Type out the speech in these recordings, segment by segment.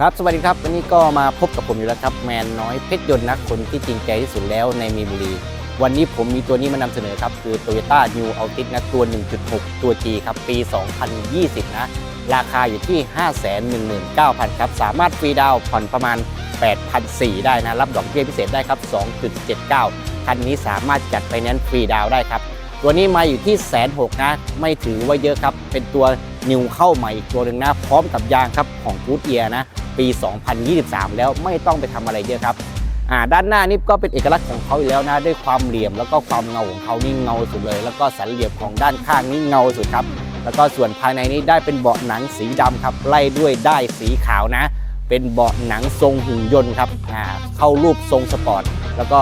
ครับสวัสดีครับวันนี้ก็มาพบกับผมอยู่แล้วครับแมนน้อยเพชรยนต์นะคนที่จริงใจที่สุดแล้วในมีบุรี วันนี้ผมมีตัวนี้มานำเสนอครับ คือ Toyota New Altis นะตัว 1.6 ตัว G ครับ ปี 2020 นะ ราคาอยู่ที่ 519,000 ครับ สามารถฟรีดาวผ่อนประมาณ 8,400 ได้นะ รับดอกเบี้ยพิเศษได้ครับ 2.79 คันนี้สามารถจัดไฟแนนซ์ฟรีดาวได้ครับ ตัวนี้มาอยู่ที่แสนหกนะ ไม่ถือว่าเยอะครับเป็นตัวนิวเข้าใหม่อีกตัวหนึ่งนะพร้อมกับยางครับของกูดเอียนะ ปี 2023 แล้วไม่ต้องไปทำอะไรเยอะครับอ่าด้านหน้านี่ก็เป็นเอกลักษณ์ของเขาอยู่แล้วนะด้วยความเหลี่ยมแล้วก็ความเงาของเขานี่เงาสุดเลย แล้วก็สันเหลี่ยมของด้านข้างนี่เงาสุดครับ แล้วก็ส่วนภายในนี้ได้เป็นเบาะหนังสีดำครับไล่ด้วยได้สีขาวนะ เป็นเบาะหนังทรงหุ่นยนต์ครับอ่าเข้ารูปทรงสปอร์ตแล้วก็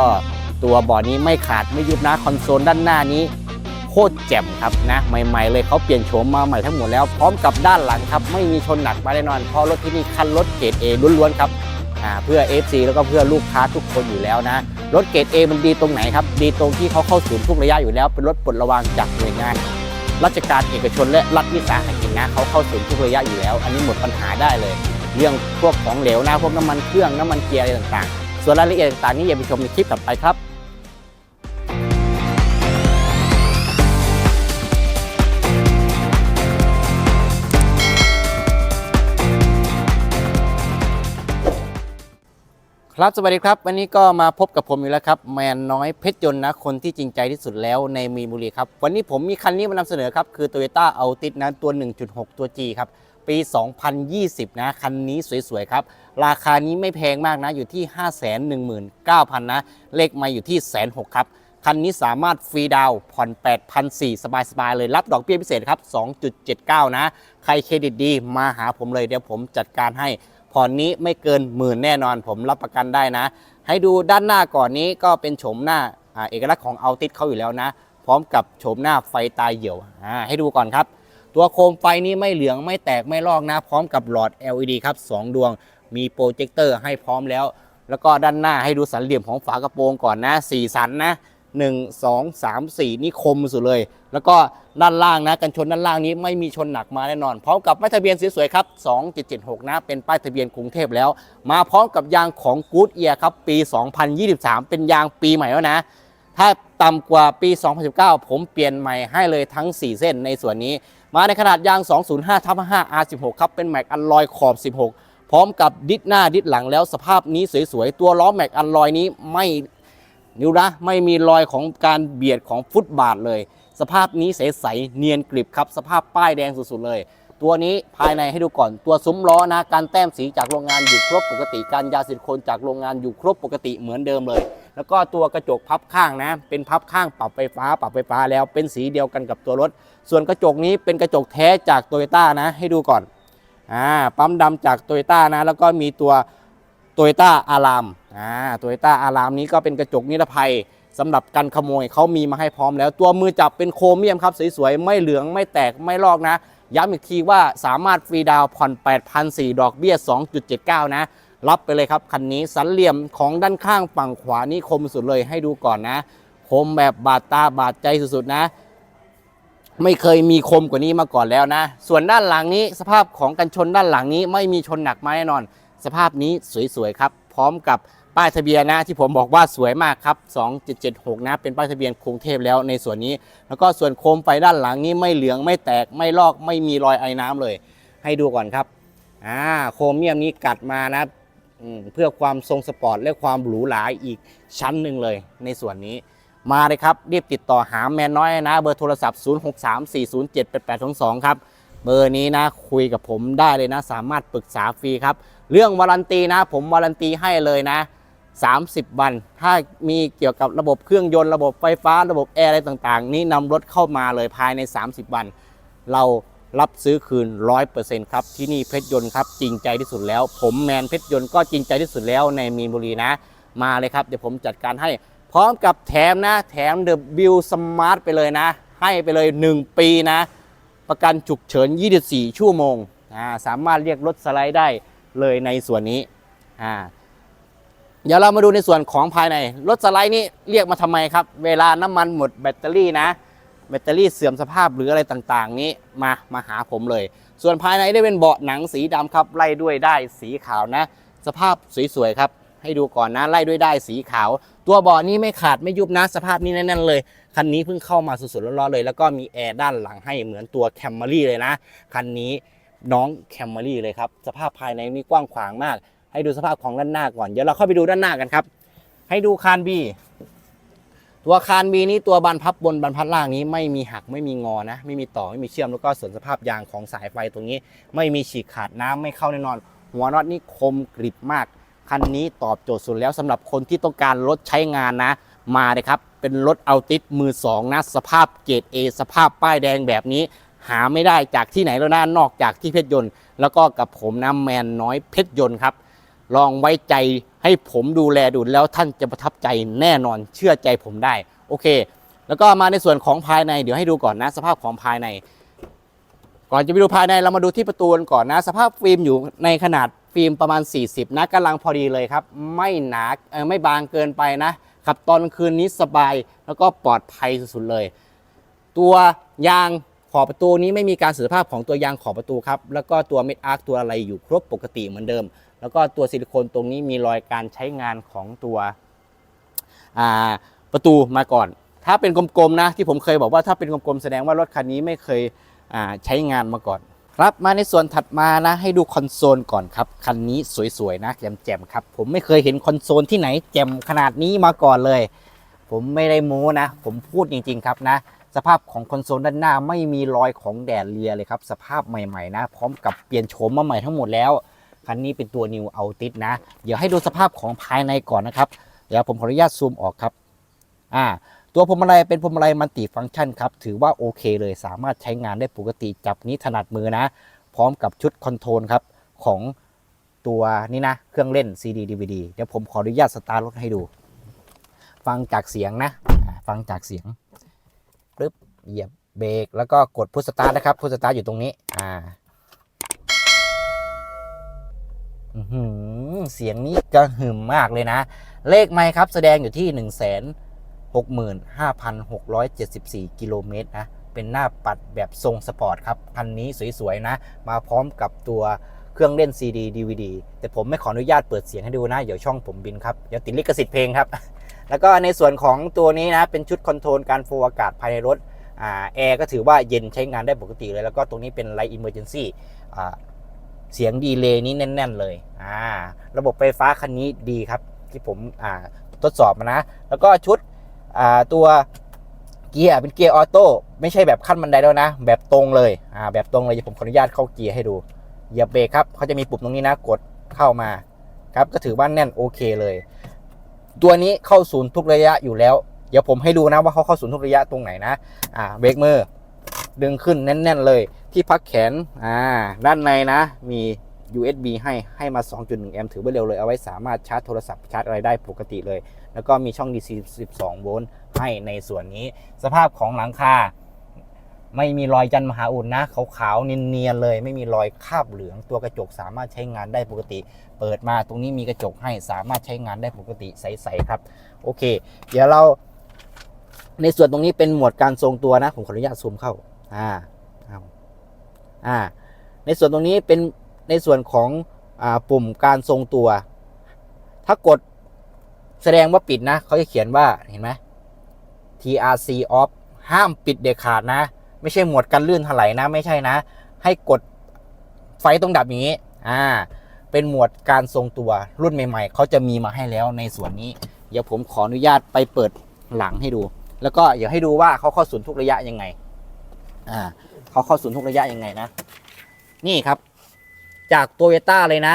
ตัวเบาะนี้ไม่ขาดไม่ยุบนะคอนโซลด้านหน้านี้ โคตรแจ่มครับนะใหม่ๆเลยเขาเปลี่ยนโฉมมาใหม่ทั้งหมดแล้วพร้อมกับด้านหลังครับไม่มีชนหนักมาแน่นอนเพราะรถที่นี่คันรถเกรด A ล้วนๆครับเพื่อ FC แล้วก็เพื่อลูกค้าทุกคนอยู่แล้วนะ รถเกรด A มันดีตรงไหนครับ ดีตรงที่เขาเข้าศูนย์ทุกระยะอยู่แล้ว เป็นรถปลดระวางจากหน่วยงาน ราชการเอกชนและรัฐวิสาหกิจนะเขาเข้าศูนย์ทุกระยะอยู่แล้ว อันนี้หมดปัญหาได้เลย เรื่องพวกของเหลวนะพวกน้ำมันเครื่องน้ำมันเกียร์อะไรต่างๆ ส่วนรายละเอียดต่างๆนี้อย่าไปชมในคลิปต่อไปครับ ครับสวัสดีครับ วันนี้ก็มาพบกับผมอยู่แล้วครับแมนน้อยเพชรยนต์นะคนที่จริงใจที่สุดแล้วในมีนบุรีครับ วันนี้ผมมีคันนี้มานำเสนอครับ คือ Toyota Altis นะตัว 1.6 ตัว G ครับ ปี 2020 นะ คันนี้สวย ๆ ครับ ราคานี้ไม่แพงมากนะ อยู่ที่ 519,000 นะ เลขมาอยู่ที่แสนหกครับ คันนี้สามารถฟรีดาวผ่อน 8,400 สบาย ๆ เลยรับดอกเบี้ยพิเศษครับ 2.79 นะ ใครเครดิตดีมาหาผมเลยเดี๋ยวผมจัดการให้ ผ่อนนี้ไม่เกินหมื่นแน่นอนผมรับประกันได้นะ ให้ดูด้านหน้าก่อนนี้ก็เป็นโฉมหน้าเอกลักษณ์ของเอาติดเขาอยู่แล้วนะ พร้อมกับโฉมหน้าไฟตาเหี่ยวให้ดูก่อนครับ ตัวโคมไฟนี้ไม่เหลืองไม่แตกไม่ลอกนะ พร้อมกับหลอด LED ครับ 2 ดวงมีโปรเจคเตอร์ให้พร้อมแล้ว แล้วก็ด้านหน้าให้ดูสันเหลี่ยมของฝากระโปรงก่อนนะ4สันนะ 1 2 3 4 นี่คมสุดเลย แล้วก็ด้านล่างนะกันชนด้านล่างนี้ไม่มีชนหนักมาแน่นอนพร้อมกับป้ายทะเบียนสวยๆครับ 2776 นะเป็นป้ายทะเบียนกรุงเทพแล้ว มาพร้อมกับยางของ Good Year ครับปี 2023 เป็นยางปีใหม่แล้วนะ ถ้าต่ำกว่าปี 2019 ผมเปลี่ยนใหม่ให้เลยทั้ง 4 เส้นในส่วนนี้ มาในขนาดยาง 205ทับ5 R16 ครับเป็นแม็กอัลลอยขอบ 16 พร้อมกับดิสหน้าดิสหลังแล้วสภาพนี้สวยๆตัวล้อแม็กอัลลอยนี้ไม่ นิ้วนะไม่มีรอยของการเบียดของฟุตบาทเลย สภาพนี้ใสๆเนียนกริบครับ สภาพป้ายแดงสุดๆเลย ตัวนี้ภายในให้ดูก่อนตัวซุ้มล้อนะการแต้มสีจากโรงงานอยู่ครบปกติการยาสิลิโคนจากโรงงานอยู่ครบปกติเหมือนเดิมเลย แล้วก็ตัวกระจกพับข้างนะ เป็นพับข้างปรับไฟฟ้า ปรับไฟฟ้าแล้วเป็นสีเดียวกันกับตัวรถ ส่วนกระจกนี้เป็นกระจกแท้จากโตโยต้านะ ให้ดูก่อนอ่าปั๊มดำจากโตโยต้านะ แล้วก็มีตัวโตโยต้าอาราม อ่าโตโยต้าอารามนี้ก็เป็นกระจกนิรภัยสำหรับกันขโมยเขามีมาให้พร้อมแล้ว ตัวมือจับเป็นโครเมียมครับสวยๆ ไม่เหลืองไม่แตกไม่ลอกนะ ย้ำอีกทีว่าสามารถฟรีดาวผ่อน8,400ดอกเบี้ย 2.79 นะ รับไปเลยครับคันนี้สันเหลี่ยมของด้านข้างฝั่งขวานี่คมสุดเลยให้ดูก่อนนะ คมแบบบาดตาบาดใจสุดๆนะ ไม่เคยมีคมกว่านี้มาก่อนแล้วนะ ส่วนด้านหลังนี้สภาพของกันชนด้านหลังนี้ไม่มีชนหนักมาแน่นอน สภาพนี้สวยๆครับ พร้อมกับ ป้ายทะเบียนนะที่ผมบอกว่าสวยมากครับ 2776 นะเป็นป้ายทะเบียนกรุงเทพแล้วในส่วนนี้ แล้วก็ส่วนโคมไฟด้านหลังนี้ไม่เหลืองไม่แตกไม่ลอกไม่มีรอยไอ้น้ำเลย ให้ดูก่อนครับอ่าโครเมียมนี้กัดมานะเพื่อความทรงสปอร์ตและความหรูหราอีกชั้นหนึ่งเลย ในส่วนนี้มาเลยครับรีบติดต่อหาแมนน้อยนะ เบอร์โทรศัพท์ 0634078822 ครับ เบอร์นี้นะคุยกับผมได้เลยนะ สามารถปรึกษาฟรีครับ เรื่องวารันตีนะ ผมวารันตีให้เลยนะ 30 วัน ถ้ามีเกี่ยวกับระบบเครื่องยนต์ระบบไฟฟ้าระบบแอร์อะไรต่างๆ นี่นำรถเข้ามาเลยภายใน 30 วัน เรารับซื้อคืน 100%ครับที่นี่เพชรยนต์ครับจริงใจที่สุดแล้ว ผมแมนเพชรยนต์ก็จริงใจที่สุดแล้วในมีนบุรีนะ มาเลยครับ เดี๋ยวผมจัดการให้ พร้อมกับแถมนะ แถม The Bill Smart ไปเลยนะ ให้ไปเลย 1 ปีนะ ประกันฉุกเฉิน 24 ชั่วโมง สามารถเรียกรถสไลด์ได้เลยในส่วนนี้อ่า เดี๋ยวเรามาดูในส่วนของภายใน รถสไลด์นี่เรียกมาทำไมครับ เวลาน้ำมันหมดแบตเตอรี่นะ แบตเตอรี่เสื่อมสภาพหรืออะไรต่างๆ นี้มามาหาผมเลย ส่วนภายในได้เป็นเบาะหนังสีดำครับ ไล่ด้วยได้สีขาวนะ สภาพสวยๆครับ ให้ดูก่อนนะไล่ด้วยได้สีขาว ตัวเบาะนี้ไม่ขาดไม่ยุบนะ สภาพนี้แน่นๆเลยคันนี้เพิ่งเข้ามาสดๆร้อนๆเลย แล้วก็มีแอร์ด้านหลังให้เหมือนตัวแคม r รี่เลยนะคันนี้น้องแคม r รี่เลยครับสภาพภายในนี่กว้างขวางมาก ให้ดูสภาพของด้านหน้าก่อน เดี๋ยวเราเข้าไปดูด้านหน้ากันครับ ให้ดูคานบีตัวคานบีนี้ตัวบานพับบนบานพับล่างนี้ไม่มีหักไม่มีงอนะ ไม่มีต่อไม่มีเชื่อมแล้วก็ส่วนสภาพยางของสายไฟตรงนี้ ไม่มีฉีกขาดน้ำไม่เข้าแน่นอน หัวน็อตนี่คมกริบมากคันนี้ตอบโจทย์สุดแล้วสำหรับคนที่ต้องการรถใช้งานนะ มาเลยครับ เป็นรถเอาติสมือสองนะสภาพเกรด A สภาพป้ายแดงแบบนี้ หาไม่ได้จากที่ไหนแล้วนะนอกจากที่เพชรยนต์ แล้วก็กับผมนะแมนน้อยเพชรยนต์ครับ ลองไว้ใจให้ผมดูแลดูแล้วท่านจะประทับใจแน่นอนเชื่อใจผมได้ โอเค แล้วก็มาในส่วนของภายในเดี๋ยวให้ดูก่อนนะสภาพของภายใน ก่อนจะไปดูภายในเรามาดูที่ประตูก่อนนะ สภาพฟิล์มอยู่ในขนาดฟิล์มประมาณ 40 นะกำลังพอดีเลยครับ ไม่หนาไม่บางเกินไปนะขับตอนคืนนี้สบายแล้วก็ปลอดภัยสุดๆเลย ตัวยางขอบประตูนี้ไม่มีการเสื่อมสภาพของตัวยางขอบประตูครับ แล้วก็ตัวเม็ดอาร์คตัวอะไรอยู่ครบปกติเหมือนเดิม แล้วก็ตัวซิลิโคนตรงนี้มีรอยการใช้งานของตัวประตูมาก่อน ถ้าเป็นกลมๆนะที่ผมเคยบอกว่าถ้าเป็นกลมๆแสดงว่ารถคันนี้ไม่เคยใช้งานมาก่อน ครับมาในส่วนถัดมานะให้ดูคอนโซลก่อนครับ คันนี้สวยๆนะแจ่มๆครับผมไม่เคยเห็นคอนโซลที่ไหนแจ่มขนาดนี้มาก่อนเลย ผมไม่ได้โม้นะ ผมพูดจริงๆครับนะสภาพของคอนโซลด้านหน้าไม่มีรอยของแดดเลียเลยครับ สภาพใหม่ๆนะ พร้อมกับเปลี่ยนโฉมมาใหม่ทั้งหมดแล้ว คันนี้เป็นตัว New Altis นะ เดี๋ยวให้ดูสภาพของภายในก่อนนะครับ เดี๋ยวผมขออนุญาตซูมออกครับอ่าตัวพวงมาลัยเป็นพวงมาลัยมัลติฟังก์ชันครับ ถือว่าโอเคเลยสามารถใช้งานได้ปกติจับนี้ถนัดมือนะ พร้อมกับชุดคอนโทรลครับของตัวนี่นะเครื่องเล่น CD DVD เดี๋ยวผมขออนุญาตสตาร์ทรถให้ดู ฟังจากเสียงนะ ฟังจากเสียงปึ๊บเหยียบเบรกแล้วก็กดพุชสตาร์ทนะครับพุชสตาร์ทอยู่ตรงนี้อ่า อื้อหือ เสียงนี้กระหึ่มมากเลยนะ เลขไมค์ครับแสดงอยู่ที่ 1 6 5 6 7 4 กิโลเมตรนะ เป็นหน้าปัดแบบทรงสปอร์ตครับ คันนี้สวยๆนะ มาพร้อมกับตัวเครื่องเล่น CD DVD แต่ผมไม่ขออนุญาตเปิดเสียงให้ดูนะ เดี๋ยวช่องผมบินครับ เดี๋ยวติดลิขสิทธิ์เพลงครับ แล้วก็ในส่วนของตัวนี้นะ เป็นชุดคอนโทรลการโฟอากาศภายในรถอแอร์ก็ถือว่าเย็นใช้งานได้ปกติเลย แล้วก็ตรงนี้เป็นไลท์อิมเมอร์เจนซี่ เสียงดีเลย์นี้แน่น ๆ เลยอ่าระบบไฟฟ้าคันนี้ดีครับ ที่ผมอ่าทดสอบมานะ แล้วก็ชุดอ่าตัวเกียร์เป็นเกียร์ออโต้ไม่ใช่แบบขั้นบันไดแล้วนะ แบบตรงเลยอ่าแบบตรงเลยเดี๋ยวผมขออนุญาตเข้าเกียร์ให้ดูเหยียบเบรกครับเขาจะมีปุ่มตรงนี้นะกดเข้ามาครับก็ถือว่าแน่นโอเคเลย ตัวนี้เข้าศูนย์ทุกระยะอยู่แล้ว เดี๋ยวผมให้ดูนะว่าเขาเข้าศูนย์ทุกระยะตรงไหนนะอ่าเบรกมือดึงขึ้นแน่น ๆ เลย ที่พักแขนอ่าด้านในนะมี USB ให้ให้มา 2.1 แอมป์ถือว่าเร็วเลย เอาไว้สามารถชาร์จโทรศัพท์ชาร์จอะไรได้ปกติเลย แล้วก็มีช่อง DC 12 โวลต์ให้ในส่วนนี้ สภาพของหลังคา ไม่มีรอยจันมหาอุดนะขาวๆเนียนๆเลย ไม่มีรอยคราบเหลืองตัวกระจกสามารถใช้งานได้ปกติ เปิดมาตรงนี้มีกระจกให้สามารถใช้งานได้ปกติใสๆครับ โอเค เดี๋ยวเรา ในส่วนตรงนี้เป็นหมวดการทรงตัวนะ ผมขออนุญาตซูมเข้าอ่า อ่าในส่วนตรงนี้เป็นในส่วนของอ่าปุ่มการทรงตัว ถ้ากดแสดงว่าปิดนะเขาจะเขียนว่าเห็นไหม TRC off ห้ามปิดเด็ดขาดนะ ไม่ใช่หมวดกันลื่นถลายนะ ไม่ใช่นะ ให้กดไฟต้องดับอย่างนี้อ่าเป็นหมวดการทรงตัวรุ่นใหม่ ๆ เขาจะมีมาให้แล้วในส่วนนี้ เดี๋ยวผมขออนุญาตไปเปิดหลังให้ดู แล้วก็อยากให้ดูว่าเขาเข้าศูนย์ทุกระยะยังไงอ่า เขาเข้าศูนย์ทุกระยะยังไงนะ นี่ครับ จากโตโยต้าเลยนะ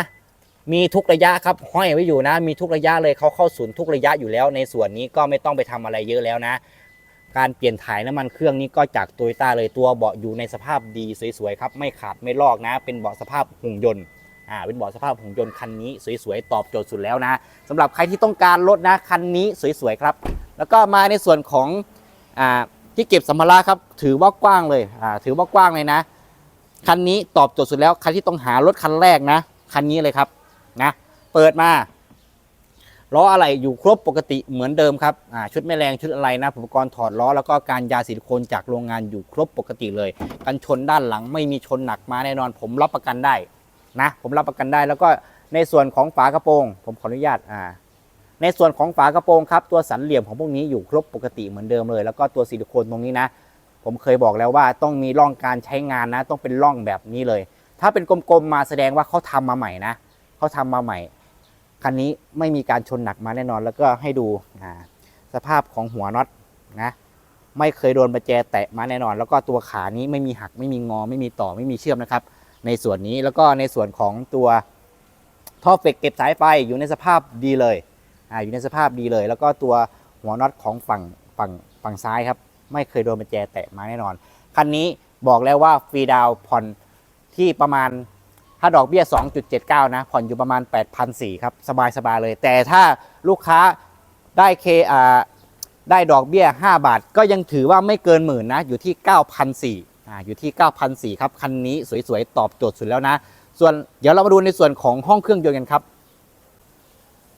มีทุกระยะครับห้อยไว้อยู่นะ มีทุกระยะเลยเขาเข้าศูนย์ทุกระยะอยู่แล้ว ในส่วนนี้ก็ไม่ต้องไปทำอะไรเยอะแล้วนะ การเปลี่ยนถ่ายน้ำมันเครื่องนี้ก็จากโตโยต้าเลยตัวเบาะอยู่ในสภาพดีสวยๆครับไม่ขาดไม่ลอกนะ เป็นเบาะสภาพหุ่นยนต์อ่าเป็นเบาะสภาพหุ่นยนต์คันนี้สวยๆ ตอบโจทย์สุดแล้วนะสำหรับใครที่ต้องการรถนะ คันนี้สวยๆ ครับ แล้วก็มาในส่วนของอ่า ที่เก็บสัมภาระครับ ถือว่ากว้างเลยอ่าถือว่ากว้างเลยนะ คันนี้ตอบโจทย์สุดแล้ว คันที่ต้องหารถคันแรกนะ คันนี้เลยครับนะเปิดมาล้ออะไรอยู่ครบปกติเหมือนเดิมครับอ่าชุดแม่แรงชุดอะไรนะอุปกรณ์ถอดล้อแล้วก็การยาซิลิโคนจากโรงงานอยู่ครบปกติเลย กันชนด้านหลังไม่มีชนหนักมาแน่นอน ผมรับประกันได้นะ ผมรับประกันได้แล้วก็ในส่วนของฝากระโปรง ผมขออนุญาตอ่า ในส่วนของฝากระโปรงครับตัวสันเหลี่ยมของพวกนี้อยู่ครบปกติเหมือนเดิมเลย แล้วก็ตัวซิลิโคนตรงนี้นะ ผมเคยบอกแล้วว่าต้องมีร่องการใช้งานนะ ต้องเป็นร่องแบบนี้เลย ถ้าเป็นกลมๆมาแสดงว่าเขาทำมาใหม่นะเขาทำมาใหม่คันนี้ไม่มีการชนหนักมาแน่นอนแล้วก็ให้ดูสภาพของหัวน็อตนะไม่เคยโดนประแจแตะมาแน่นอน แล้วก็ตัวขานี้ไม่มีหักไม่มีงอ ไม่มีต่อไม่มีเชื่อมนะครับ ในส่วนนี้แล้วก็ในส่วนของตัวท่อเฟกเก็บสายไฟอยู่ในสภาพดีเลย อยู่ในสภาพดีเลย แล้วก็ตัวหัวน็อตของฝั่งฝั่งฝั่งซ้ายครับไม่เคยโดนประแจแตะมาแน่นอน คันนี้บอกแล้วว่าฟรีดาวน์ผ่อนที่ประมาณถ้าดอกเบี้ย 2.79 นะ ผ่อนอยู่ประมาณ 8,400 ครับ สบายสบายเลย แต่ถ้าลูกค้าได้เคอาได้ดอกเบี้ย 5 บาท ก็ยังถือว่าไม่เกินหมื่นนะ อยู่ที่ 9,400อ่าอยู่ที่ 9,400 ครับ คันนี้สวยๆ ตอบโจทย์สุดแล้วนะ ส่วนเดี๋ยวเรามาดูในส่วนของห้องเครื่องยนต์กันครับ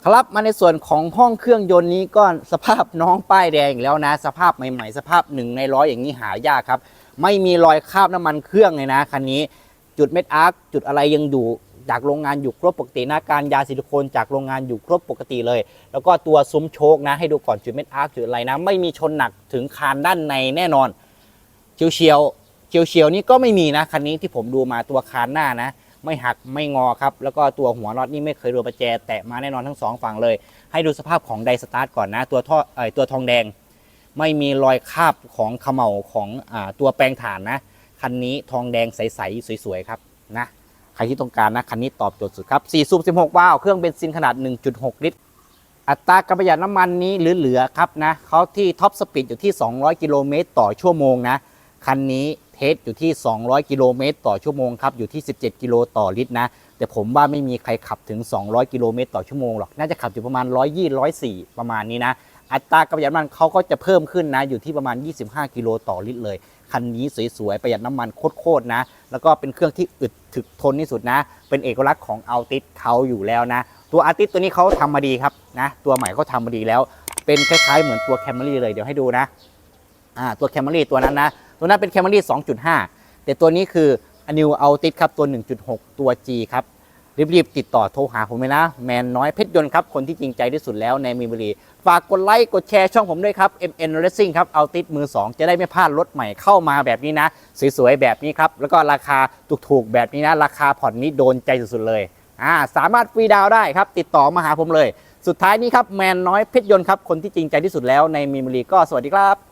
ครับมาในส่วนของห้องเครื่องยนต์นี้ก็สภาพน้องป้ายแดงอีกแล้วนะ สภาพใหม่ๆ สภาพหนึ่งในร้อยอย่างนี้หายากครับ ไม่มีรอยคราบน้ำมันเครื่องเลยนะคันนี้จุดเม็ดอาร์คจุดอะไรยังอยู่จากโรงงานอยู่ครบปกตินะการยาซิลิโคนจากโรงงานอยู่ครบปกติเลย แล้วก็ตัวซุ้มโชคนะให้ดูก่อนจุดเม็ดอาร์คจุดอะไรนะ ไม่มีชนหนักถึงคานด้านในแน่นอนเฉียวเฉียวเฉียวเฉียวนี่ก็ไม่มีนะคันนี้ที่ผมดูมาตัวคานหน้านะ ไม่หักไม่งอครับ แล้วก็ตัวหัวน็อตนี่ไม่เคยโดนประแจ แตะมาแน่นอนทั้งสองฝั่งเลย ให้ดูสภาพของไดสตาร์ทก่อนนะ ตัวท่อเออตัวทองแดง ไม่มีรอยคาบของเขม่าของอาตัวแปลงฐานนะ คันนี้ทองแดงใสๆสวยๆครับนะใครที่ต้องการนะคันนี้ตอบโจทย์สุดครับ4สูบ16วาล์วเครื่องเบนซินขนาด 1.6 ลิตรอัตราการประหยัดน้ำมันนี้เหลือๆครับนะเขาที่ท็อปสปีดอยู่ที่ 200 กิโลเมตรต่อชั่วโมงนะ คันนี้ เทสอยู่ที่ 200 กิโลเมตรต่อชั่วโมงครับ อยู่ที่ 17 กิโลต่อลิตรนะ แต่ผมว่าไม่มีใครขับถึง 200 กิโลเมตรต่อชั่วโมงหรอก น่าจะขับอยู่ประมาณ 120 104 ประมาณนี้นะ อัตราการประหยัดน้ำมันเขาก็จะเพิ่มขึ้นนะ อยู่ที่ประมาณ 25 กิโลต่อลิตรเลย คันนี้สวยๆ ประหยัดน้ำมันโคตรๆนะ แล้วก็เป็นเครื่องที่อึดถึกทนที่สุดนะ เป็นเอกลักษณ์ของอัลติสเขาอยู่แล้วนะ ตัวอาร์ติสตัวนี้เขาทำมาดีครับนะ ตัวใหม่เขาทำมาดีแล้ว เป็นคล้ายๆเหมือนตัวแคมรี่เลย เดี๋ยวให้ดูนะ อ่า ตัวแคมรี่ตัวนั้นนะ ตัวนั้นเป็นแคมรี่2.5 แต่ตัวนี้คือ a n e w a l t i s ครับตัว 1.6 ตัว G ครับรีบๆติดต่อโทรหาผมเลยนะ แมนน้อยเพชรยนต์ครับ คนที่จริงใจที่สุดแล้วในมีบุรี ฝากกดไลค์กดแชร์ช่องผมด้วยครับ MN Racing ครับ เอาติดมือ 2 จะได้ไม่พลาดรถใหม่เข้ามาแบบนี้นะ สวยๆ แบบนี้ครับ แล้วก็ราคาถูกๆ แบบนี้นะ ราคาผ่อนนี้โดนใจสุดๆเลยอ่าสามารถฟรีดาวได้ครับ ติดต่อมาหาผมเลย สุดท้ายนี้ครับแมนน้อยเพชรยนต์ครับคนที่จริงใจที่สุดแล้วในมีบุรีก็สวัสดีครับ